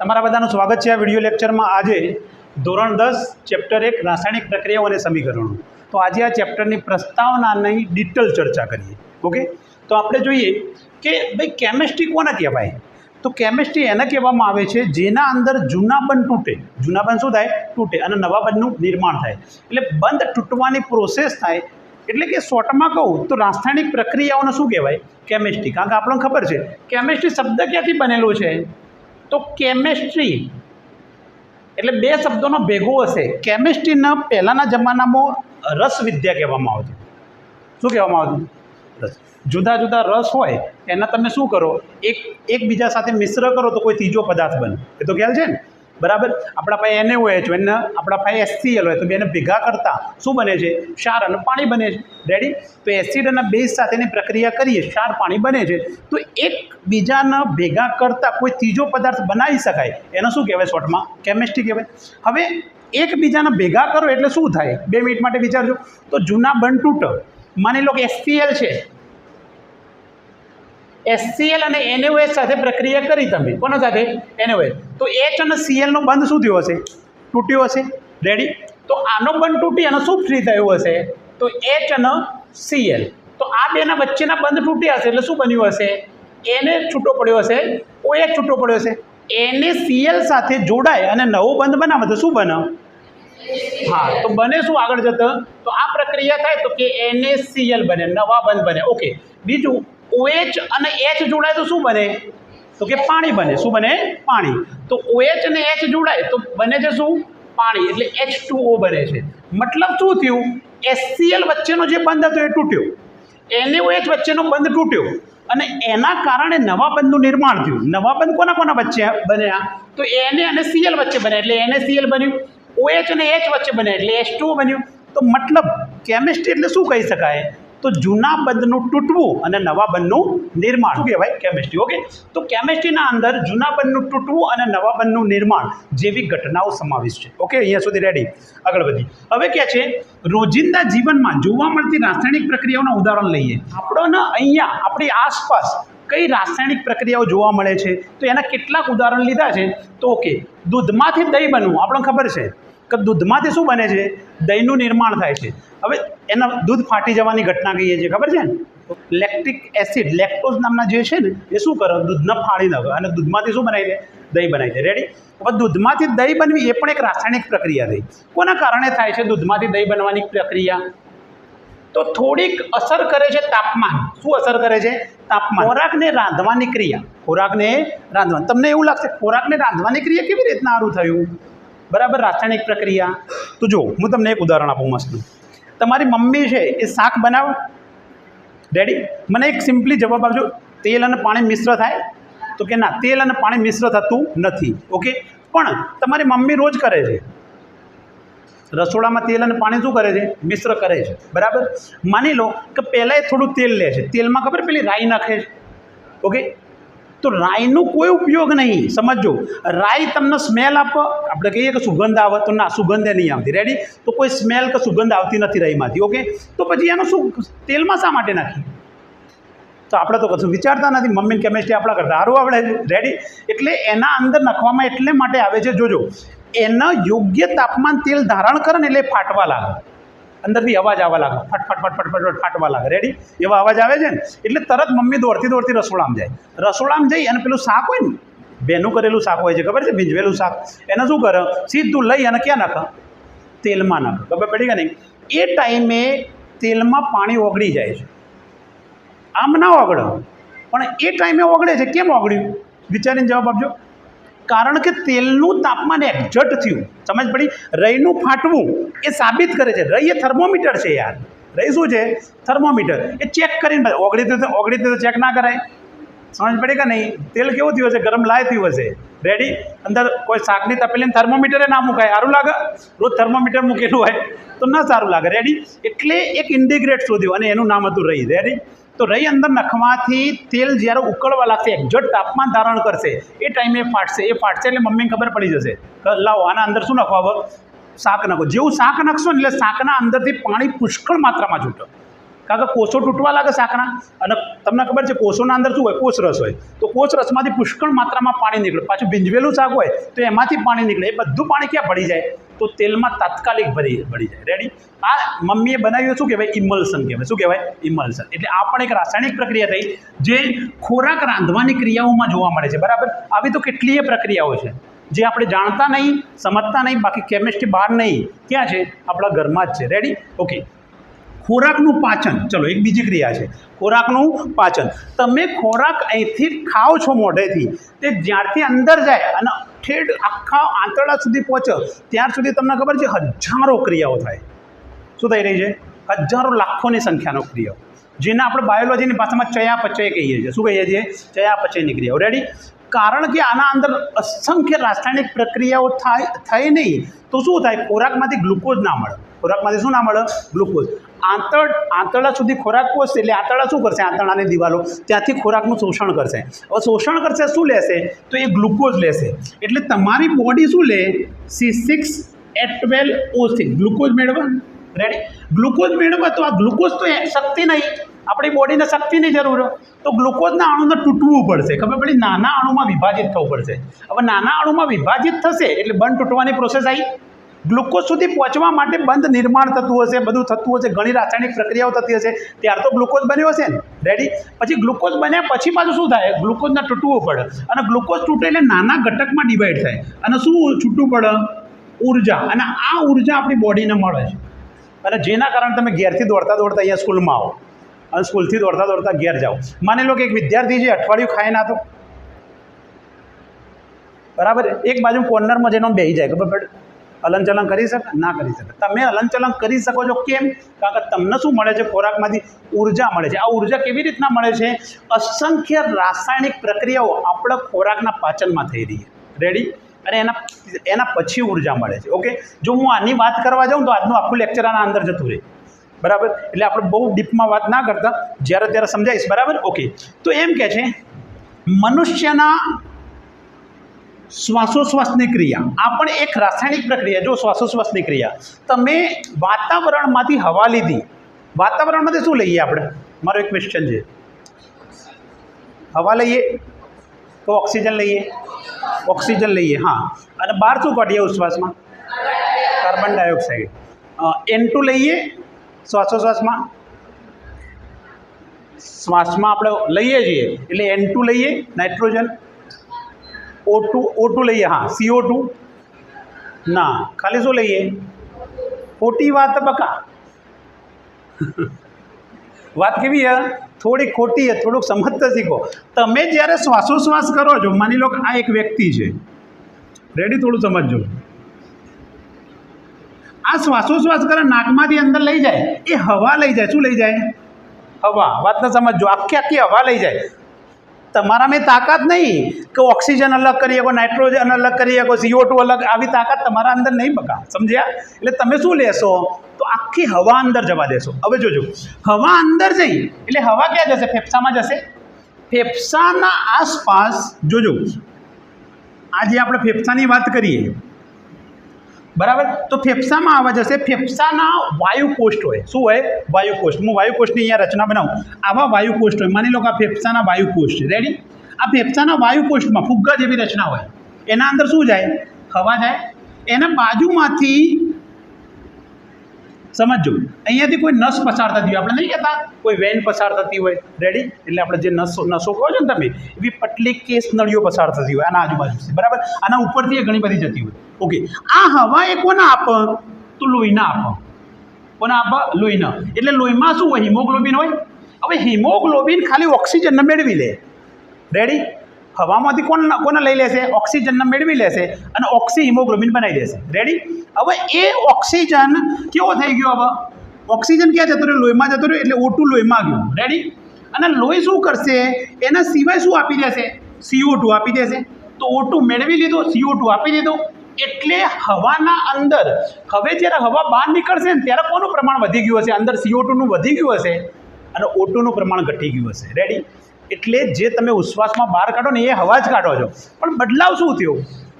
તમારા બધાનું સ્વાગત છે આ વીડિયો લેક્ચરમાં આજે ધોરણ દસ, ચેપ્ટર એક, રાસાયણિક પ્રક્રિયાઓ અને સમીકરણો. તો આજે આ ચેપ્ટરની પ્રસ્તાવનાની ડિટેલ ચર્ચા કરીએ. ઓકે? તો આપણે જોઈએ કે ભાઈ કેમેસ્ટ્રી કોને કહેવાય? તો કેમેસ્ટ્રી એને કહેવામાં આવે છે જેના અંદર જૂના બંધ તૂટે. જૂના બંધ શું થાય? તૂટે અને નવા બંધનું નિર્માણ થાય. એટલે બંધ તૂટવાની પ્રોસેસ થાય એટલે કે શોર્ટમાં કહું તો રાસાયણિક પ્રક્રિયાઓને શું કહેવાય? કેમેસ્ટ્રી કારણ કે આપણને ખબર છે કેમેસ્ટ્રી શબ્દ ક્યાંથી બનેલો છે? તો કેમેસ્ટ્રી એટલે બે શબ્દોનો ભેગો હશે. કેમેસ્ટ્રીના પહેલાંના જમાનામાં રસ વિદ્યા કહેવામાં આવતું. શું કહેવામાં આવતું? રસ. જુદા જુદા રસ હોય, એના તમે શું કરો? એક એકબીજા સાથે મિશ્ર કરો તો કોઈ ત્રીજો પદાર્થ બને. એ તો ખ્યાલ છે ને? બરાબર? આપણા પાસે એને હોય છે એને આપણા પાસે એસસીએલ હોય, તો બેને ભેગા કરતા શું બને છે? ક્ષાર અને પાણી બને છે. રેડી તો એસિડ અને બેઝ સાથેની પ્રક્રિયા કરીએ, ક્ષાર પાણી બને છે. તો એકબીજાના ભેગા કરતા કોઈ ત્રીજો પદાર્થ બનાવી શકાય. એને શું કહેવાય શોર્ટમાં? કેમેસ્ટ્રી કહેવાય. હવે એકબીજાના ભેગા કરો એટલે શું થાય? બે મિનિટ માટે વિચારજો. તો જૂના બંધ તૂટ માની લો કે એસસીએલ છે. એસસીએલ અને એનએઓએચ સાથે પ્રક્રિયા કરી તમે. કોના સાથે? એનએઓએચ તો એચ અને સીએલનો બંધ શું થયો હશે? તૂટ્યો હશે. રેડી તો આનો બંધ તૂટી અને શું ફ્રી થયું હશે? તો એચ અને સીએલ તો આ બેના વચ્ચેના બંધ તૂટ્યા હશે એટલે શું બન્યું હશે? એને છૂટો પડ્યો હશે. ઓ એચ છૂટો પડ્યો હશે. એને સીએલ સાથે જોડાય અને નવો બંધ બનાવે તો શું બને? હા, તો બને શું આગળ જતા? તો આ પ્રક્રિયા થાય તો કે NaCl બને, નવા બંધ બને. ઓકે બીજું OH અને એચ જોડાય તો શું બને? તો કે પાણી બને. શું બને? પાણી. તો ઓએચ અને એચ જોડાય તો બને છે શું? પાણી. એટલે એચ ટુ ઓ બને છે. મતલબ શું થયું? એસસીએલ વચ્ચેનો જે બંધ હતો એ તૂટ્યો. એનએઓએચ વચ્ચેનો બંધ તૂટ્યો. અને એના કારણે નવા બંધનું નિર્માણ થયું. નવા બંધ કોના કોના વચ્ચે બન્યા? તો એને અને સીએલ વચ્ચે બન્યા. એટલે એને સીએલ બન્યું. ઓએચ અને એચ વચ્ચે બન્યા. એટલે H2O બન્યું. તો મતલબ કેમિસ્ટ્રી એટલે શું કહી શકાય? તો જૂના બંધનું તૂટવું અને નવા બંધનું નિર્માણ. શું કહેવાય? કેમિસ્ટ્રી ઓકે તો કેમિસ્ટ્રીના અંદર જૂના બંધનું તૂટવું અને નવા બંધનું નિર્માણ જેવી ઘટનાઓ સમાવિષ્ટ છે. ઓકે અહીંયા સુધી રેડી આગળ વધી. હવે કે છે, રોજિંદા જીવનમાં જોવા મળતી રાસાયણિક પ્રક્રિયાઓના ઉદાહરણ લઈએ. આપણોના અહીંયા આપણી આસપાસ કઈ રાસાયણિક પ્રક્રિયાઓ જોવા મળે છે? તો એના કેટલાક ઉદાહરણ લીધા છે. તો ઓકે દૂધમાંથી દહીં બનવું. આપણને ખબર છે? કે દૂધમાંથી શું બને છે? દહીંનું નિર્માણ થાય છે. હવે એના દૂધ ફાટી જવાની ઘટના કહીએ છીએ, ખબર છે ને? લેક્ટિક એસિડ લેક્ટોઝ નામના જે છે ને, એ શું કરે? દૂધને ફાળી નાખે. અને દૂધમાંથી શું બનાવી દે દહીં બનાવી દે રેડી હવે દૂધમાંથી દહીં બનવી એ પણ એક રાસાયણિક પ્રક્રિયા થઈ. કોના કારણે થાય છે દૂધમાંથી દહીં બનવાની પ્રક્રિયા? તો થોડીક અસર કરે છે તાપમાન. શું અસર કરે છે? તાપમાન. ખોરાકને રાંધવાની ક્રિયા. ખોરાકને રાંધવાની. તમને એવું લાગશે, ખોરાકને રાંધવાની ક્રિયા કેવી રીતના સારું થયું? બરાબર? રાસાયણિક પ્રક્રિયા. તો જો હું તમને એક ઉદાહરણ આપું મસ્ત. તમારી મમ્મી છે એ શાક બનાવો. રેડી મને એક સિમ્પલી જવાબ આપજો. તેલ અને પાણી મિશ્ર થાય? તો કે ના, તેલ અને પાણી મિશ્ર થતું નથી. ઓકે પણ તમારી મમ્મી રોજ કરે છે. રસોડામાં તેલ અને પાણી શું કરે છે? મિશ્ર કરે છે. બરાબર? માની લો કે પહેલાં થોડું તેલ લે છે. તેલમાં ખબર પેલી રાઈ નાખે છે? ઓકે તો રાઈનો કોઈ ઉપયોગ નહીં. સમજો રાઈ તમને સ્મેલ આપો. આપણે કહીએ કે સુગંધ આવે તો ના, સુગંધે નહીં આવતી. રેડી તો કોઈ સ્મેલ કે સુગંધ આવતી નથી રાઈમાંથી ઓકે તો પછી એનું શું, તેલમાં શા માટે નાખી તો આપણે તો કશું વિચારતા નથી. મમ્મીની કેમેસ્ટ્રી આપણા કરતાં સારું આવડે રેડી એટલે એના અંદર નાખવામાં એટલે માટે આવે છે. જોજો. એના યોગ્ય તાપમાન તેલ ધારણ કરે ને એટલે ફાટવા લાગે. અંદરથી અવાજ આવવા લાગે ફટ ફટ ફટ ફટ ફટ, ફાટવા લાગે રેડી એવા અવાજ આવે છે ને, એટલે તરત મમ્મી દોડતી દોડતી રસોડામાં જાય. રસોડામાં જઈ અને પેલું શાક હોય ને, બેનું કરેલું શાક હોય છે, ખબર છે? ભીંજવેલું શાક. એને શું કરે? સીધું લઈ અને ક્યાં નાખે? તેલમાં નાખે. ખબર પડી કે નહીં? એ ટાઈમે તેલમાં પાણી ઓગળી જાય છે. આમ ના ઓગળે. પણ એ ટાઈમે ઓગળે છે. કેમ ઓગળ્યું? વિચારીને જવાબ આપજો. કારણ કે તેલનું તાપમાન એક્ઝટ થયું. સમજ પડી? રઈનું ફાટવું એ સાબિત કરે છે. રઈ એ થર્મોમીટર છે યાર. રઈ શું છે? થર્મોમીટર. એ ચેક કરીને ઓગળી તો ઓગળી તો ચેક ના કરાય. સમજ પડી કે નહીં? તેલ કેવું થયું હશે? ગરમ લાય થયું હશે. રેડી અંદર કોઈ શાકની તપેલીને થર્મોમીટરે ના મુકાય. સારું લાગે? રોજ થર્મોમીટર મૂકેલું હોય તો ના સારું લાગે. રેડી એટલે એક ઇન્ડિગ્રેટ શોધ્યું અને એનું નામ હતું રહી રેડી તો રહી અંદર નખવાથી તેલ જ્યારે ઉકળવા લાગશે એક્ઝેક્ટ તાપમાન ધારણ કરશે, એ ટાઈમે ફાટશે. એ ફાટશે એટલે મમ્મીને ખબર પડી જશે લાવો, આના અંદર શું નાખવા? શાક નાખો. જેવું શાક નાખશો ને એટલે શાકના અંદરથી પાણી પુષ્કળ માત્રામાં છૂટો. કારણ કે કોષો તૂટવા લાગે શાકના. અને તમને ખબર છે, કોષોના અંદર શું હોય? કોષ રસ હોય. તો કોષ રસમાંથી પુષ્કળ માત્રામાં પાણી નીકળે. પાછું ભીંજવેલું શાક હોય, તો એમાંથી પાણી નીકળે. એ બધું પાણી ક્યાં પડી જાય? તો તેલમાં તાત્કાલિક ભરી ભળી જાય. રેડી આ મમ્મીએ બનાવ્યું શું કહેવાય? ઇમલ્સન કહેવાય. શું કહેવાય? ઇમલ્સન. એટલે આ પણ એક રાસાયણિક પ્રક્રિયા થઈ, જે ખોરાક રાંધવાની ક્રિયાઓમાં જોવા મળે છે. બરાબર? આવી તો કેટલીય પ્રક્રિયાઓ છે. જે આપણે જાણતા નહીં, સમજતા નહીં, બાકી કેમિસ્ટ્રી બહાર નહીં. ક્યાં છે? આપણા ઘરમાં જ છે. રેડી ઓકે ખોરાકનું પાચન. ચલો, એક બીજી ક્રિયા છે. ખોરાકનું પાચન. તમે ખોરાક અહીંથી ખાઓ છો મોઢેથી. તે જ્યારથી અંદર જાય અને ઠેઠ આખા આંતરડા સુધી પહોંચે, ત્યાર સુધી તમને ખબર છે હજારો ક્રિયાઓ થાય. શું થઈ રહી છે? હજારો લાખોની સંખ્યાનો ક્રિયાઓ. જેને આપણે બાયોલોજીની ભાષામાં ચયાપચય કહીએ છીએ. શું કહીએ છીએ? ચયાપચયની ક્રિયાઓ. રેડી કારણ કે આના અંદર અસંખ્ય રાસાયણિક પ્રક્રિયાઓ થાય થઈ નહીં. તો શું થાય? ખોરાકમાંથી ગ્લુકોઝ ના મળે. ખોરાકમાંથી શું ના મળે? ગ્લુકોઝ. આંતળ આંતળા સુધી ખોરાક પહોંચશે એટલે આંતળા શું કરશે? આંતળાની દિવાલો ત્યાંથી ખોરાકનું શોષણ કરશે. હવે શોષણ કરશે શું લેશે? તો એ ગ્લુકોઝ લેશે. એટલે તમારી બોડી શું લે? C six H twelve O six glucose મેળવવા રેડી ગ્લુકોઝ મેળવવા તો આ ગ્લુકોઝ તો શક્તિ નહીં. આપણી બોડીને શક્તિની જરૂર. તો ગ્લુકોઝના અણુને તૂટવું પડશે. ખબર પડી? નાના અણુમાં વિભાજિત થવું પડશે. હવે નાના અણુમાં વિભાજિત થશે એટલે બંધ તૂટવાની પ્રોસેસ આવી. ગ્લુકોઝ સુધી પહોંચવા માટે બંધ નિર્માણ થતું હશે, બધું થતું હશે, ઘણી રાસાયણિક પ્રક્રિયાઓ થતી હશે. ત્યાર તો ગ્લુકોઝ બન્યો હશે ને. રેડી પછી ગ્લુકોઝ બન્યા પછી પાછું શું થાય? ગ્લુકોઝને તૂટવું પડે. અને ગ્લુકોઝ તૂટે એટલે નાના ઘટકમાં ડિવાઈડ થાય. અને શું છૂટવું પડે? ઊર્જા. અને આ ઊર્જા આપણી બોડીને મળે છે. અને જેના કારણે તમે ઘેરથી દોડતા દોડતા અહીંયા સ્કૂલમાં આવો. અને સ્કૂલથી દોડતા દોડતા ઘેર જાઓ. માની લો કે એક વિદ્યાર્થી છે અઠવાડિયું ખાય ના તો. બરાબર? એક બાજુ કોર્નરમાં જેનો બેસી જાય. ખબર પડે? હલનચલન કરી શકે? ના કરી શકે. તમે હલનચલન કરી શકો છો કેમ? કારણ કે તમને શું મળે છે? ખોરાકમાંથી ઊર્જા મળે છે. આ ઊર્જા કેવી રીતના મળે છે? અસંખ્ય રાસાયણિક પ્રક્રિયાઓ આપણા ખોરાકના પાચનમાં થઈ રહી છે. રેડી અને એના એના પછી ઊર્જા મળે છે. ઓકે જો હું આની વાત કરવા જાઉં તો આજનું આખું લેક્ચર આના અંદર જતું રહે. બરાબર? એટલે આપણે બહુ ડીપમાં વાત ના કરતા. જ્યારે ત્યારે સમજાવીશ, બરાબર? ઓકે તો એમ કહે છે, મનુષ્યના શ્વાસોશ્વાસની ક્રિયા, આ પણ એક રાસાયણિક પ્રક્રિયા, જો શ્વાસોશ્વાસની ક્રિયા, તમે વાતાવરણમાંથી હવા લીધી. વાતાવરણમાંથી શું લઈએ આપણે? મારો એક ક્વેશ્ચન છે. હવા લઈએ તો ઓક્સિજન લઈએ? ઓક્સિજન લઈએ, હા. અને બહાર શું કાઢીએ ઉશ્વાસમાં? Carbon dioxide. એન ટુ લઈએ શ્વાસોશ્વાસમાં? શ્વાસમાં આપણે લઈએ છીએ. એટલે એન ટુ લઈએ, nitrogen. O two O two લઈએ, હા સીઓ ટુ ના, ખાલી શું લઈએ? ખોટી વાત બકા વાત કેવી હે થોડી ખોટી હે થોડુંક સમજતા શીખો. તમે જ્યારે શ્વાસોશ્વાસ કરો છો, માની લો કે આ એક વ્યક્તિ છે. રેડી થોડું સમજજો. આ શ્વાસોશ્વાસ કરે, નાકમાંથી અંદર લઈ જાય, એ હવા લઈ જાય. શું લઈ જાય? હવા. વાતને સમજજો. આખી આખી હવા લઈ જાય. તમારામાં મેં તાકાત નહીં કે ઓક્સિજન અલગ કરી શકો, નાઇટ્રોજન અલગ કરી શકો સીઓ ટુ અલગ, આવી તાકાત તમારા અંદર નહીં બકા સમજ્યા? એટલે તમે શું લેશો? તો આખી હવા અંદર જવા દેશો. હવે જોજો. હવા અંદર જઈ, એટલે હવા ક્યાં જશે? ફેફસામાં જશે? ફેફસાના આસપાસ, જોજો. આજે આપણે ફેફસાની વાત કરીએ. બરાબર? તો ફેફસામાં આવવા જશે. ફેફસાના વાયુકોષ્ઠ હોય. શું હોય? વાયુકોષ્ઠ. હું વાયુકોષ્ઠની અહીંયા રચના બનાવું. આવા વાયુકોષ્ઠ હોય. માની લો કે આ ફેફસાના વાયુકોષ્ઠ રેડી આ ફેફસાના વાયુકોષ્ઠમાં ફુગ્ગા જેવી રચના હોય. એના અંદર શું જાય? હવા જાય. એના બાજુમાંથી સમજો અહીંયાથી કોઈ નસ પસાર થતી હોય આપણે નહીં કહેતા? કોઈ વેન પસાર થતી હોય. રેડી એટલે આપણે જે નસો નસો કહો છો ને તમે, એવી પટલી કેસ નળીઓ પસાર થતી હોય. આના આજુબાજુ બરાબર? આના ઉપરથી એ ઘણી બધી જતી હોય. ઓકે. આ હવા એ કોને આપ? તો લોહીના આપ. કોને આપ? લોહીના. એટલે લોહીમાં શું હોય? હિમોગ્લોબિન હોય? હવે હિમોગ્લોબિન ખાલી ઓક્સિજનને મેળવી લે. રેડી હવામાંથી કોણ કોને લઈ લેશે? ઓક્સિજનને મેળવી લેશે અને ઓક્સી હિમોગ્લોબિન બનાવી દેશે. રેડી હવે એ ઓક્સિજન કેવો થઈ ગયો હવે? ઓક્સિજન ક્યાં જતો રહ્યો? લોહીમાં જતો રહ્યો? એટલે ઓટું લોહીમાં ગયું. રેડી અને લોહી શું કરશે? એના સિવાય શું આપી દેશે? સીઓ ટુ આપી દેશે. તો ઓટું મેળવી લીધો સીઓ ટુ આપી દીધો. એટલે હવાના અંદર, હવે જ્યારે હવા બહાર નીકળશે ને ત્યારે કોનું પ્રમાણ વધી ગયું હશે? અંદર સીઓ ટુનું વધી ગયું હશે અને ઓટુનું પ્રમાણ ઘટી ગયું હશે. રેડી એટલે જે તમે ઉશ્વાસમાં બહાર કાઢો ને એ હવા જ કાઢો છો. પણ બદલાવ શું થયો?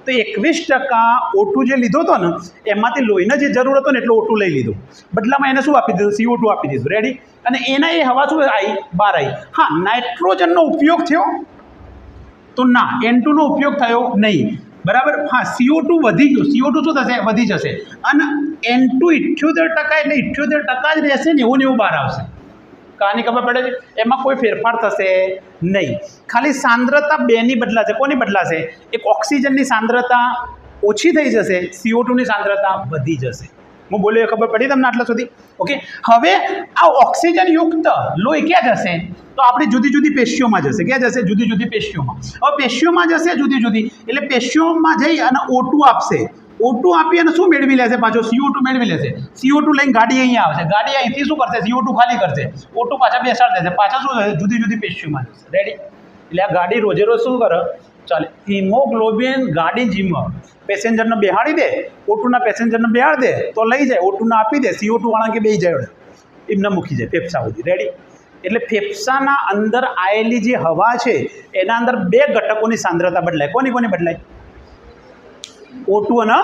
તો એકવીસ ટકા ઓટું જે લીધો હતો ને, એમાંથી લોહીને જે જરૂર હતો ને એટલું ઓટું લઈ લીધું. બદલામાં એને શું આપી દીધું? સીઓ ટુ આપી દીધું. રેડી અને એના એ હવા શું આવી બહાર આવી હા, નાઇટ્રોજનનો ઉપયોગ થયો? તો ના એન ટુનો ઉપયોગ થયો નહીં. બરાબર? હા સીઓ ટુ વધી ગયું. સીઓ ટુ શું થશે? વધી જશે. અને એન ટુ ઇઠ્યોતેર ટકા એટલે ઇઠ્યોતેર ટકા જ રહેશે ને એવું ને એવું બહાર આવશે. કાની ખબર પડે છે? એમાં કોઈ ફેરફાર થશે નહીં. ખાલી સાંદ્રતા બેની બદલાશે. કોની બદલાશે? એક ઓક્સિજનની સાંદ્રતા ઓછી થઈ જશે સીઓ ટુની સાંદ્રતા વધી જશે. હું બોલ્યો ખબર પડી તમને આટલા સુધી? ઓકે હવે આ ઓક્સિજનયુક્ત લોહી ક્યાં જશે? તો આપણી જુદી જુદી પેશીઓમાં જશે. ક્યાં જશે? જુદી જુદી પેશીઓમાં. હવે પેશીઓમાં જશે જુદી જુદી. એટલે પેશીઓમાં જઈ અને ઓટું આપશે. ઓટું આપી અને શું મેળવી લેશે પાછો? સીઓ ટુ મેળવી લેશે. સીઓ ટુ લઈને ગાડી અહીંયા આવશે. ગાડી અહીંથી શું કરશે? સીઓ ટુ ખાલી કરશે. ઓટું પાછા બેસાડી દેશે. પાછા શું થશે? જુદી જુદી પેશીઓમાં જશે. રેડી એટલે આ ગાડી રોજે રોજ શું કરે? ચાલે. હિમોગ્લોબિન ગાડી જીમ પેસેન્જરને બેહાડી દે ઓટુના પેસેન્જરને બેહાડી દે, તો લઈ જાય. ઓટુના આપી દે સીઓ ટુ વાળા કે બે જાય એમને મૂકી જાય, ફેફસા સુધી. રેડી એટલે ફેફસાના અંદર આવેલી જે હવા છે, એના અંદર બે ઘટકોની સાંદ્રતા બદલાય. કોની કોની બદલાય? ઓટુ અને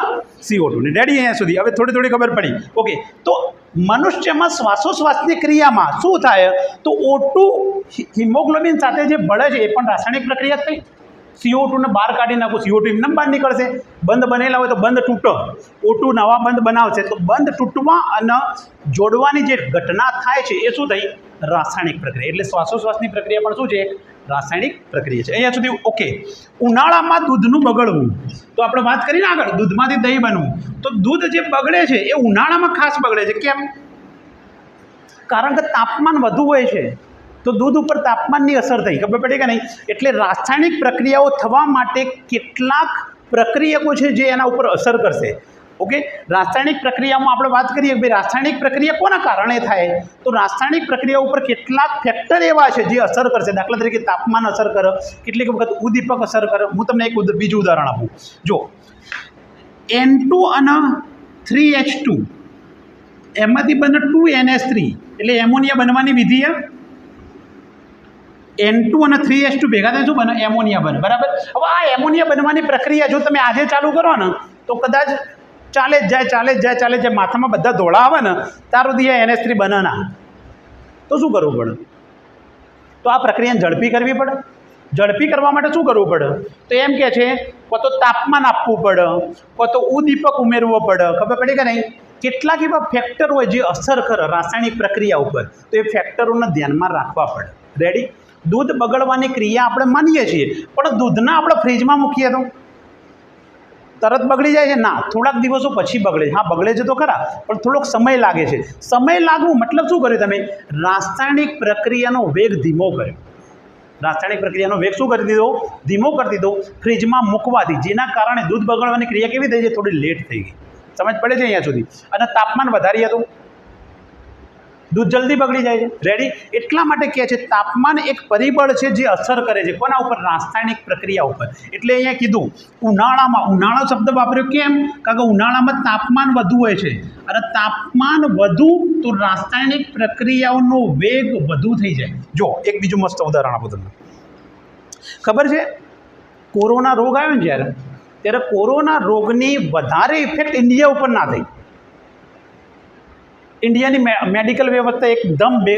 સીઓ ટુ રેડી અહીંયા સુધી? હવે થોડી થોડી ખબર પડી. ઓકે તો મનુષ્યમાં શ્વાસોશ્વાસની ક્રિયામાં શું થાય? તો ઓટુ હિમોગ્લોબિન સાથે જે ભળે છે, એ પણ રાસાયણિક પ્રક્રિયા થઈ. સીઓ ટુને બહાર કાઢી નાખું સીઓ ટુ એમને બહાર નીકળશે. બંધ બનેલા હોય તો બંધ તૂટો. ઓ ટુ નવા બંધ બનાવશે તો બંધ તૂટવા અને જોડવાની જે ઘટના થાય છે એ શું થઈ? રાસાયણિક પ્રક્રિયા. એટલે શ્વાસોશ્વાસની પ્રક્રિયા પણ શું છે? રાસાયણિક પ્રક્રિયા છે. અહીંયા સુધી ઓકે. ઉનાળામાં દૂધનું બગડવું. તો આપણે વાત કરીને આગળ. દૂધમાંથી દહીં બનવું. તો દૂધ જે બગડે છે એ ઉનાળામાં ખાસ બગડે છે. કેમ? કારણ કે તાપમાન વધુ હોય છે. તો દૂધ ઉપર તાપમાનની અસર થઈ. ખબર પડી કે નહીં? એટલે રાસાયણિક પ્રક્રિયાઓ થવા માટે કેટલાક પ્રક્રિયકો છે જે એના ઉપર અસર કરશે. ઓકે? રાસાયણિક પ્રક્રિયામાં આપણે વાત કરીએ કે ભાઈ રાસાયણિક પ્રક્રિયા કોના કારણે થાય? તો રાસાયણિક પ્રક્રિયા ઉપર કેટલાક ફેક્ટર એવા છે જે અસર કરશે. દાખલા તરીકે તાપમાન અસર કરે, કેટલીક વખત ઉદ્દીપક અસર કરે. હું તમને એક બીજું ઉદાહરણ આપું. જો એન ટુ અને થ્રી એચ ટુ એમાંથી બને ટુ એનએસ થ્રી એટલે એમોનિયા બનવાની વિધિ એન ટુ અને થ્રી એચ ટુ ભેગા થાય શું બને? એમોનિયા બને. બરાબર? હવે આ એમોનિયા બનવાની પ્રક્રિયા જો તમે આજે ચાલુ કરો ને, તો કદાચ ચાલે જ જાય, ચાલે જ જાય, ચાલે જાય, માથામાં બધા ધોળા આવે ને તાર સુધી એનએસ થ્રી બને ના. તો શું કરવું પડે? તો આ પ્રક્રિયાને ઝડપી કરવી પડે. ઝડપી કરવા માટે શું કરવું પડે? તો એમ કે છે કો તો તાપમાન આપવું પડે કો તો ઉદીપક ઉમેરવો પડે. ખબર પડી કે નહીં? કેટલાક એવા ફેક્ટર હોય જે અસર કરે રાસાયણિક પ્રક્રિયા ઉપર. તો એ ફેક્ટરોને ધ્યાનમાં રાખવા પડે. રેડી દૂધ બગડવાની ક્રિયા આપણે માનીએ છીએ. પણ દૂધના આપણે ફ્રીજમાં મૂકીએ તો? તરત બગડી જાય છે? ના, થોડાક દિવસો પછી બગડે છે. હા, બગડે છે તો ખરા, પણ થોડોક સમય લાગે છે. સમય લાગવું મતલબ શું કર્યું તમે? રાસાયણિક પ્રક્રિયાનો વેગ ધીમો કર્યો. રાસાયણિક પ્રક્રિયાનો વેગ શું કરી દીધો? ધીમો કરી દીધો. ફ્રીજમાં મૂકવાથી, જેના કારણે દૂધ બગડવાની ક્રિયા કેવી થઈ છે થોડી લેટ થઈ ગઈ. સમજ પડે છે અહીંયા સુધી? અને તાપમાન વધારીએ તો? દૂધ જલ્દી બગડી જાય છે. રેડી એટલા માટે કહે છે, તાપમાન એક પરિબળ છે જે અસર કરે છે. કોના ઉપર? રાસાયણિક પ્રક્રિયા ઉપર. એટલે અહીંયા કીધું, ઉનાળામાં, ઉનાળો શબ્દ વાપર્યો કેમ? કારણ કે ઉનાળામાં તાપમાન વધુ હોય છે. અને તાપમાન વધુ તો રાસાયણિક પ્રક્રિયાઓનો વેગ વધુ થઈ જાય. જો, એક બીજું મસ્ત ઉદાહરણ આપું તમને. ખબર છે? કોરોના રોગ આવ્યો ને જ્યારે, ત્યારે કોરોના રોગની વધારે ઇફેક્ટ ઇન્ડિયા ઉપર ના થઈ. ઇન્ડિયાની મેડિકલ વ્યવસ્થા એકદમ બે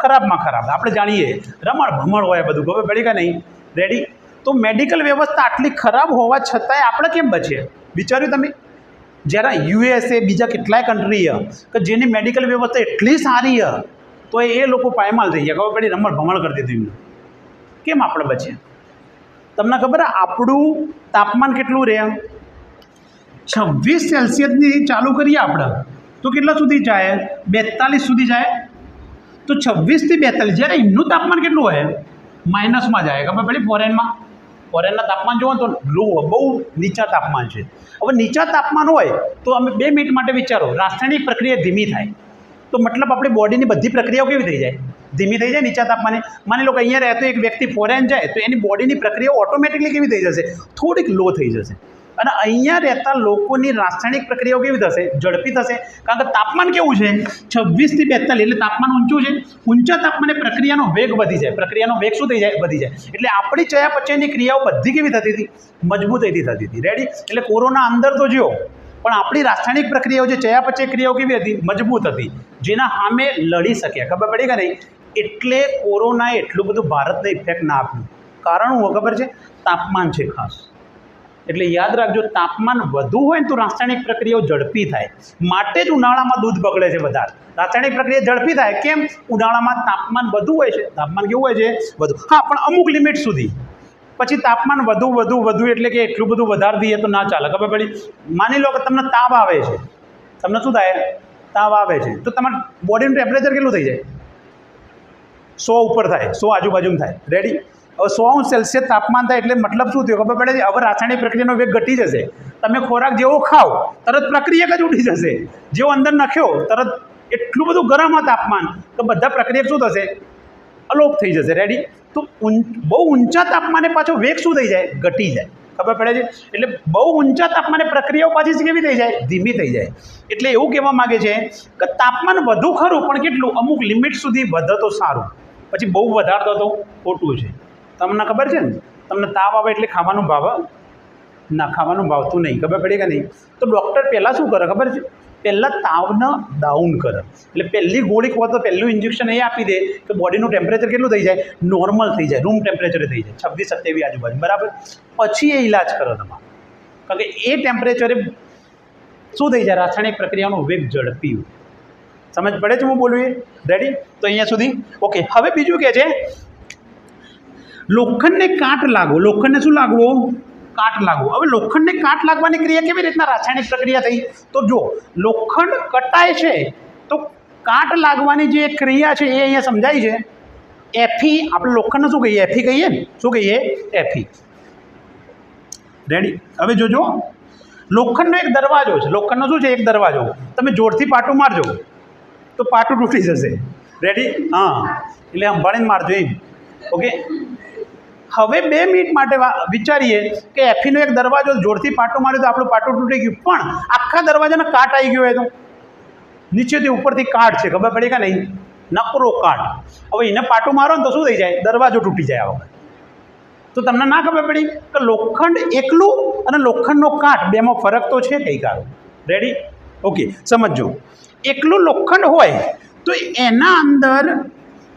ખરાબમાં ખરાબ. આપણે જાણીએ, રમણ ભમણ હોય બધું. ખબર પડી કે નહીં? રેડી તો મેડિકલ વ્યવસ્થા આટલી ખરાબ હોવા છતાંય આપણે કેમ બચીએ? વિચાર્યું તમે? જ્યારે યુએસએ, બીજા કેટલાય કન્ટ્રી કે જેની મેડિકલ વ્યવસ્થા એટલી સારી હ તો એ લોકો પાયમાલ થઈ ગયા. ખબર પડી? રમણ ભમણ કરી દીધું એમને. કેમ આપણે બચીએ? તમને ખબર આપણું તાપમાન કેટલું રહે? છવ્વીસ સેલ્સિયસની ચાલુ કરીએ આપણે. તો કેટલા સુધી જાય? બેતાલીસ સુધી જાય? તો છવ્વીસથી બેતાલીસ, જ્યારે એમનું તાપમાન કેટલું હોય? માઇનસમાં જાય. ખબર પડી ફોરેનમાં? ફોરેનના તાપમાન જોવો તો લો, બહુ નીચા તાપમાન છે. હવે નીચા તાપમાન હોય તો અમે બે મિનિટ માટે વિચારો, રાસાયણિક પ્રક્રિયા ધીમી થાય. તો મતલબ આપણી બોડીની બધી પ્રક્રિયાઓ કેવી થઈ જાય? ધીમી થઈ જાય નીચા તાપમાને. માની લો કે અહીંયા રહેતો એક વ્યક્તિ ફોરેન જાય, તો એની બોડીની પ્રક્રિયા ઓટોમેટિકલી કેવી થઈ જશે? થોડીક લો થઈ જશે. અને અહીંયા રહેતા લોકોની રાસાયણિક પ્રક્રિયાઓ કેવી થશે? ઝડપી થશે. કારણ કે તાપમાન કેવું છે? છવ્વીસથી બેતાલીસ, એટલે તાપમાન ઊંચું છે. ઊંચા તાપમાને પ્રક્રિયાનો વેગ વધી જાય. પ્રક્રિયાનો વેગ શું થઈ જાય? વધી જાય. એટલે આપણી ચયાપચયની ક્રિયાઓ બધી કેવી થતી હતી? મજબૂતાઈથી થતી હતી. રેડી એટલે કોરોના અંદર તો જ્યો પણ આપણી રાસાયણિક પ્રક્રિયાઓ જે ચયાપચય ક્રિયાઓ કેવી હતી? મજબૂત હતી. જેના સામે લડી શક્યા. ખબર પડી કે નહીં? એટલે કોરોનાએ એટલું બધું ભારતને ઇફેક્ટ ના આપ્યું. કારણ હું ખબર છે? તાપમાન છે ખાસ. એટલે યાદ રાખજો, તાપમાન વધુ હોય તો રાસાયણિક પ્રક્રિયાઓ ઝડપી થાય. માટે જ ઉનાળામાં દૂધ બગડે છે વધારે. રાસાયણિક પ્રક્રિયા ઝડપી થાય. કેમ? ઉનાળામાં તાપમાન વધુ હોય છે. તાપમાન કેવું હોય છે? વધુ. હા, પણ અમુક લિમિટ સુધી. પછી તાપમાન વધુ વધુ વધુ એટલે કે એટલું બધું વધારી દઈએ તો ના ચાલે. ખબર પડી? માની લો કે તમને તાવ આવે છે. તમને શું થાય? તાવ આવે છે. તો તમારા બોડીનું ટેમ્પરેચર કેટલું થઈ જાય? સો ઉપર થાય. સો આજુબાજુમાં થાય. રેડી સો અંશ સેલ્સિયસ તાપમાન થાય એટલે મતલબ શું થયું? ખબર પડે છે? હવે રાસાયણિક પ્રક્રિયાનો વેગ ઘટી જશે. તમે ખોરાક જેવો ખાઓ, તરત પ્રક્રિયા જ ઉઠી જશે. જેવો અંદર નાખ્યો, તરત એટલું બધું ગરમ આ તાપમાન તો બધા પ્રક્રિયા શું થશે? અલોપ થઈ જશે. રેડી તો બહુ ઊંચા તાપમાને પાછો વેગ શું થઈ જાય? ઘટી જાય. ખબર પડે છે? એટલે બહુ ઊંચા તાપમાને પ્રક્રિયાઓ પાછી કેવી થઈ જાય? ધીમી થઈ જાય. એટલે એવું કહેવા માગે છે કે તાપમાન વધુ ખરું, પણ કેટલું? અમુક લિમિટ સુધી વધે તો સારું. પછી બહુ વધારતો તો ખોટું છે. તમને ખબર છે ને? તમને તાવ આવે એટલે ખાવાનું ભાવ. ના, ખાવાનું ભાવતું નહીં. ખબર પડી કે નહીં? તો ડૉક્ટર પહેલાં શું કરે ખબર છે? પહેલાં તાવને ડાઉન કરે. એટલે પહેલી ગોળી ખવા તો પહેલું ઇન્જેક્શન એ આપી દે કે બોડીનું ટેમ્પરેચર કેટલું થઈ જાય? નોર્મલ થઈ જાય. રૂમ ટેમ્પરેચરે થઈ જાય. છવ્વીસ, સત્યાવીસ આજુબાજુ. બરાબર? પછી એ ઇલાજ કરો તમારે કારણ કે એ ટેમ્પરેચરે શું થઈ જાય? રાસાયણિક પ્રક્રિયાનો વેગ ઝડપી સમજ પડે છે હું બોલું એ? રેડી તો અહીંયા સુધી. ઓકે હવે બીજું કે છે લોખંડને કાટ લાગવો. લોખંડને શું લાગવો? કાટ લાગવો. હવે લોખંડને કાટ લાગવાની ક્રિયા કેવી રીતના રાસાયણિક પ્રક્રિયા થઈ? તો જો લોખંડ કટાય છે, તો કાટ લાગવાની જે ક્રિયા છે એ અહીંયા સમજાય છે. એફી આપણે લોખંડને શું કહીએ? એફી કહીએ? શું કહીએ? એફી રેડી હવે જોજો. લોખંડનો એક દરવાજો છે. લોખંડનો શું છે? એક દરવાજો. તમે જોરથી પાટું મારજો. તો પાટું તૂટી જશે. રેડી હા. એટલે સંભાળીને મારજો એમ. ઓકે હવે બે મિનિટ માટે વિચારીએ કે એફીનો એક દરવાજો જોરથી પાટું માર્યું તો આપણું પાટું તૂટી ગયું. પણ આખા દરવાજાના કાટ આવી ગયો હોય તો? નીચેથી ઉપરથી કાટ છે, ખબર પડી કે નહીં? નકરો કાટ. હવે એને પાટું મારો ને તો શું થઈ જાય? દરવાજો તૂટી જાય આ વખત. તો તમને ના ખબર પડી કે લોખંડ એકલું અને લોખંડનો કાટ, બેમાં ફરક તો છે કઈ કારો રેડી ઓકે સમજો એકલું લોખંડ હોય તો એના અંદર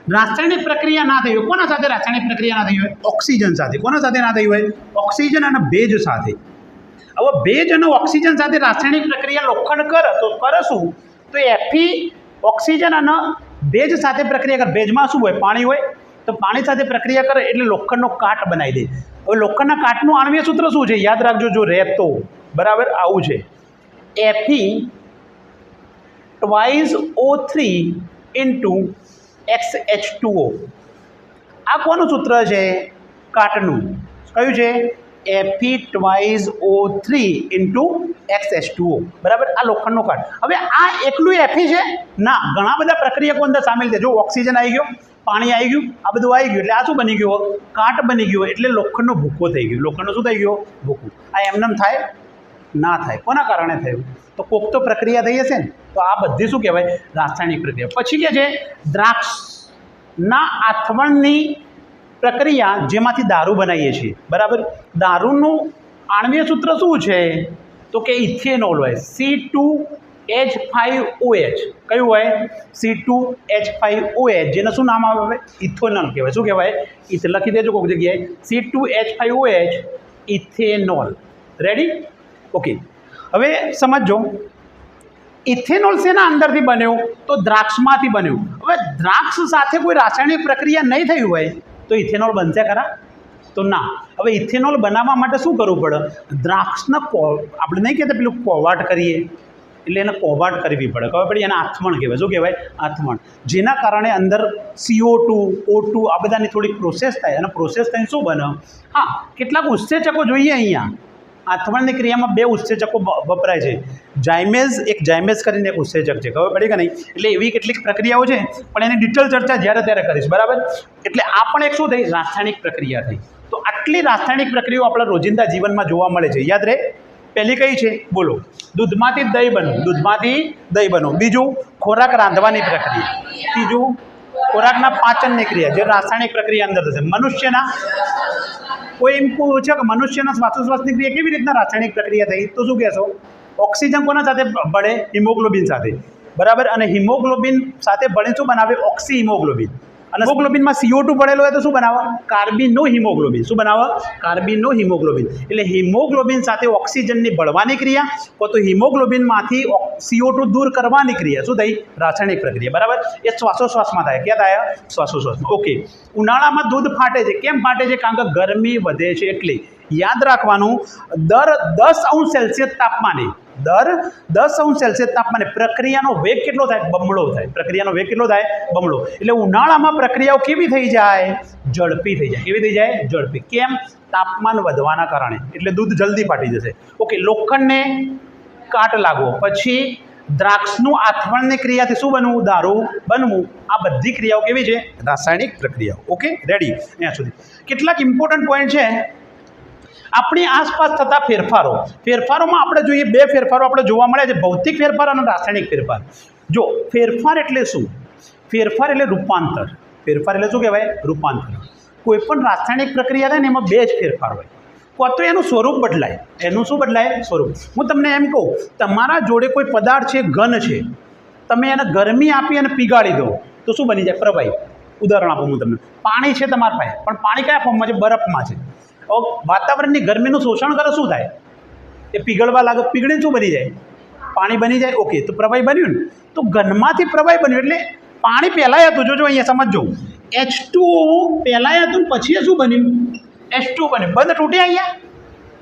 રાસાયણિક પ્રક્રિયા ના થઈ હોય, કોના સાથે રાસાયણિક પ્રક્રિયા ના થઈ હોય? ઓક્સિજન સાથે. કોના સાથે ના થઈ હોય? ઓક્સિજન અને ભેજ સાથે. હવે ભેજ અને ઓક્સિજન સાથે રાસાયણિક પ્રક્રિયા લોખંડ કરે, તો કરે શું? તો એફી ઓક્સિજન અને ભેજ સાથે પ્રક્રિયા કરે. ભેજમાં શું હોય? પાણી હોય. તો પાણી સાથે પ્રક્રિયા કરે એટલે લોખંડનો કાટ બનાવી દે. હવે લોખંડના કાટનું આણવીય સૂત્ર શું છે? યાદ રાખજો, જો રહેતો. બરાબર? આવું છે. Fe twice O three into X H two O આ કોનું સૂત્ર છે કાટનું. કયું છે? Fe twice O three into X H two O બરાબર? આ લોખંડનો કાટ. હવે આ એકલું એફી છે? ના, ઘણા બધા પ્રક્રિયકો અંદર સામેલ છે. જો ઓક્સિજન આવી ગયો, પાણી આવી ગયું, આ બધું આવી ગયું. એટલે આ શું બની ગયું? કાટ બની ગયો. એટલે લોખંડનો ભૂકો થઈ ગયો. લોખંડનો શું થઈ ગયો? ભૂકો. આ એમનેમ થાય ના થાય. કોના કારણે થયું? તો કોક તો પ્રક્રિયા થઈ હશે ને. તો આ બધી શું કહેવાય? રાસાયણિક પ્રક્રિયા. પછી કે છે, દ્રાક્ષના આથવણની પ્રક્રિયા જેમાંથી દારૂ બનાવીએ છીએ. બરાબર? દારૂનું આણવીય સૂત્ર શું છે? તો કે ઇથેનોલ હોય. C two H five H કયું હોય? C two H five O H જેને શું નામ આવે? ઇથોનોલ કહેવાય. શું કહેવાય? ઇથ લખી દેજો કોઈક જગ્યાએ. C two H five H ethanol. Ready okay હવે સમજો. ઇથેનોલ શેના અંદરથી બન્યું? તો દ્રાક્ષમાંથી બન્યું. હવે દ્રાક્ષ સાથે કોઈ રાસાયણિક પ્રક્રિયા નહીં થઈ હોય, તો ઇથેનોલ બનશે ખરા? તો ના. હવે ઇથેનોલ બનાવવા માટે શું કરવું પડે? દ્રાક્ષને કો આપણે નહીં કહેતા પેલું કોવાટ કરીએ. એટલે એને કોવાટ કરવી પડે. ખબર પડી? એને આથમણ કહેવાય. શું કહેવાય? આથમણ. જેના કારણે અંદર સીઓ ટુ ઓ ટુ આ બધાની થોડીક પ્રોસેસ થાય. અને પ્રોસેસ થઈને શું બને? હા, કેટલાક ઉત્સેચકો જોઈએ અહીંયા. આથમણની ક્રિયામાં બે ઉત્સેચકો વપરાય છે. જાયમેઝ, એક જાયમેઝ કરીને એક ઉત્સેચક છે. ખબર પડી કે નહીં? એટલે એવી કેટલીક પ્રક્રિયાઓ છે, પણ એની ડિટેલ ચર્ચા જ્યારે ત્યારે કરીશ. બરાબર? એટલે આ પણ એક શું થઈ? રાસાયણિક પ્રક્રિયા થઈ. તો આટલી રાસાયણિક પ્રક્રિયાઓ આપણા રોજિંદા જીવનમાં જોવા મળે છે. યાદ રહે? પહેલી કઈ છે? બોલો. દૂધમાંથી દહીં બનવું. દૂધમાંથી દહીં બનવું. બીજું, ખોરાક રાંધવાની પ્રક્રિયા. ત્રીજું ખોરાકના પાચનની ક્રિયા, જે રાસાયણિક પ્રક્રિયા અંદર થશે. મનુષ્યના કોઈ એમ પૂછે કે મનુષ્યના શ્વાસોશ્વાસની ક્રિયા કેવી રીતના રાસાયણિક પ્રક્રિયા થઈ? તો શું કહેશો? ઓક્સિજન કોના સાથે ભળે? હિમોગ્લોબિન સાથે. બરાબર? અને હિમોગ્લોબિન સાથે ભળે શું બનાવે ઓક્સી હિમોગ્લોબિન અને હિમોગ્લોબિનમાં સીઓ ટુ પડેલો હોય તો શું બનાવે? Carbino haemoglobin. શું બનાવે? Carbino haemoglobin. એટલે હિમોગ્લોબિન સાથે ઓક્સિજનની ભળવાની ક્રિયા, કો તો હિમોગ્લોબિનમાંથી સીઓ ટુ દૂર કરવાની ક્રિયા. શું થઈ? રાસાયણિક પ્રક્રિયા. બરાબર? એ શ્વાસોશ્વાસમાં થાય. ક્યાં થાય? શ્વાસોશ્વાસમાં. ઓકે. ઉનાળામાં દૂધ ફાટે છે. કેમ ફાટે છે? કારણ કે ગરમી વધે છે. એટલે યાદ રાખવાનું, દર દસ અંશ સેલ્સિયસ તાપમાને દર દસ અંશ સેલ્સિયસ તાપમાને પ્રક્રિયાનો વેગ કેટલો થાય? બમણો થાય. પ્રક્રિયાનો વેગ કેટલો થાય? બમણો. એટલે ઉનાળામાં પ્રક્રિયાઓ કેવી થઈ જાય? ઝડપી થઈ જાય. કેવી થઈ જાય? ઝડપી. કેમ? તાપમાન વધવાના કારણે. એટલે દૂધ જલ્દી ફાટી જશે. ઓકે લોખંડને કાટ લાગવો. પછી દ્રાક્ષનું આથવણની ક્રિયાથી શું બનવું? દારૂ બનવું. આ બધી ક્રિયાઓ કેવી છે? રાસાયણિક પ્રક્રિયાઓ. ઓકે રેડી અહીંયા સુધી. કેટલાક ઇમ્પોર્ટન્ટ પોઈન્ટ છે. આપણી આસપાસ થતા ફેરફારો. ફેરફારોમાં આપણે જોઈએ બે ફેરફારો આપણે જોવા મળે છે. ભૌતિક ફેરફાર અને રાસાયણિક ફેરફાર. જો ફેરફાર એટલે શું? ફેરફાર એટલે રૂપાંતર. ફેરફાર એટલે શું કહેવાય? રૂપાંતર. કોઈ પણ રાસાયણિક પ્રક્રિયા થાય ને એમાં બે જ ફેરફાર હોય. કાં તો એનું સ્વરૂપ બદલાય. એનું શું બદલાય? સ્વરૂપ. હું તમને એમ કહું, તમારા જોડે કોઈ પદાર્થ છે, ઘન છે, તમે એને ગરમી આપી અને પીગાળી દો, તો શું બની જાય? પ્રવાહી. ઉદાહરણ આપું હું તમને. પાણી છે તમારા પાસે. પણ પાણી કયા ફોર્મમાં છે? બરફમાં છે. વાતાવરણની ગરમીનું શોષણ કરે શું થાય? એ પીગળવા લાગે, પીગળીને શું બની જાય? પાણી બની જાય, ઓકે, તો પ્રવાહી બન્યું ને. તો ઘનમાંથી પ્રવાહી બન્યું એટલે પાણી પહેલાંય હતું. જોજો, અહીંયા સમજજો. એચ ટુ પહેલાંય હતું પછી શું બન્યું? એચ ટુ બન્યું. બંધ તૂટી અહીંયા?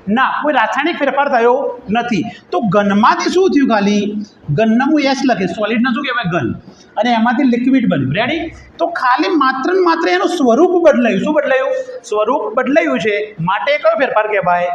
ના, કોઈ રાસાયણિક ફેરફાર થયો નથી. તો ઘનમાંથી શું થયું ખાલી? ઘનના હું એસ લખીશ. સોલિડના શું કહેવાય? ઘન. અને એમાંથી લિક્વિડ બન્યું. રેડી તો ખાલી માત્ર ને માત્ર એનું સ્વરૂપ બદલાયું. શું બદલાયું? સ્વરૂપ બદલાયું છે. માટે કયો ફેરફાર કહેવાય?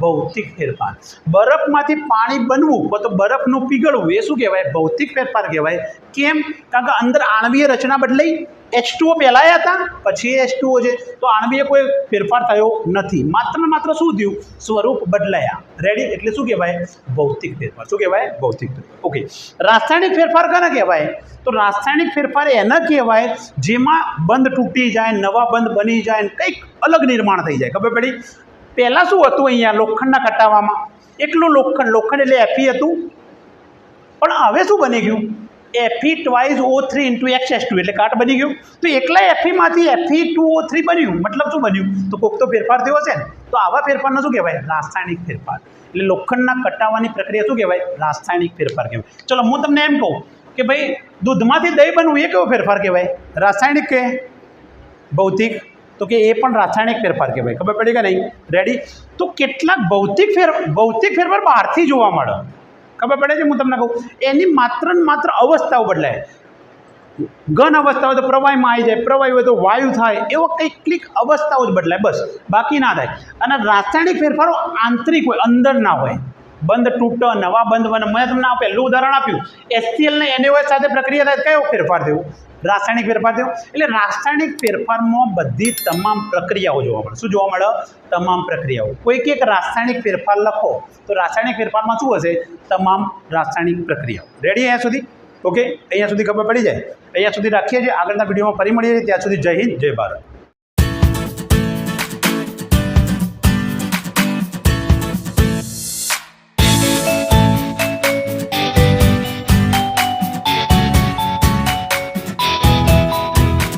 ભૌતિક ફેરફાર. બરફમાંથી પાણી બનવું કાં તો બરફનું પીગળવું, એ શું કહેવાય? ભૌતિક ફેરફાર કહેવાય. કેમ? કારણ કે અંદર આણવીય રચના બદલાઈ. એચ ટુઓ પહેલાં હતા, પછી એચ ટુઓ છે. તો આણવીય કોઈ ફેરફાર થયો નથી. માત્ર ને માત્ર શું થયું? સ્વરૂપ બદલાયા. રેડી એટલે શું કહેવાય? ભૌતિક ફેરફાર. શું કહેવાય? ભૌતિક ફેરફાર. ઓકે રાસાયણિક ફેરફાર કોને કહેવાય? તો રાસાયણિક ફેરફાર એના કહેવાય જેમાં બંધ તૂટી જાય, નવા બંધ બની જાય કંઈક અલગ નિર્માણ થઈ જાય. ખબર પડી? પહેલાં શું હતું અહીંયા લોખંડના કટાવામાં? એટલું લોખંડ લોખંડ એટલે એફી હતું. પણ હવે શું બની ગયું? Fe twice O three into X S two એટલે કાટ બની ગયું. તો એકલા એફીમાંથી એફી ટુ ઓ થ્રી બન્યું. મતલબ શું બન્યું? તો કોક તો ફેરફાર થયો હશે ને? તો આવા ફેરફારને શું કહેવાય? રાસાયણિક ફેરફાર. એટલે લોખંડના કટાવાની પ્રક્રિયા શું કહેવાય? રાસાયણિક ફેરફાર કહેવાય. ચલો, હું તમને એમ કહું કે ભાઈ દૂધમાંથી દહીં બનવું એ કેવો ફેરફાર કહેવાય? રાસાયણિક કે? ભૌતિક? તો કે એ પણ રાસાયણિક ફેરફાર કહેવાય. ખબર પડી કે નહીં? રેડી તો કેટલાક ભૌતિક ફેર, ભૌતિક ફેરફાર બહારથી જોવા મળે. ખબર પડે છે? હું તમને કહું. એની માત્ર ને માત્ર અવસ્થાઓ બદલાય. ઘન અવસ્થા હોય તો પ્રવાહીમાં આવી જાય, પ્રવાહી હોય તો વાયુ થાય, એવો કંઈક અવસ્થાઓ જ બદલાય. બસ, બાકી ના થાય. અને રાસાયણિક ફેરફારો આંતરિક હોય, અંદર ના હોય. બંધ તૂટ, નવા બંધ બને. મેં તમને આ પહેલું ઉદાહરણ આપ્યું. એસસીએલ ને એનએઓએસ સાથે પ્રક્રિયા થાય કયો ફેરફાર થયો? રાસાયણિક ફેરફાર થયો. એટલે રાસાયણિક ફેરફારમાં બધી તમામ પ્રક્રિયાઓ જોવા મળે. શું જોવા મળે? તમામ પ્રક્રિયાઓ. કોઈક એક રાસાયણિક ફેરફાર લખો, તો રાસાયણિક ફેરફારમાં શું હશે? તમામ રાસાયણિક પ્રક્રિયાઓ. રેડી અહીંયા સુધી? ઓકે અહીંયા સુધી ખબર પડી જાય? અહીંયા સુધી રાખીએ છીએ. આગળના વિડીયોમાં ફરી મળીએ ત્યાં સુધી જય હિન્દ, જય ભારત.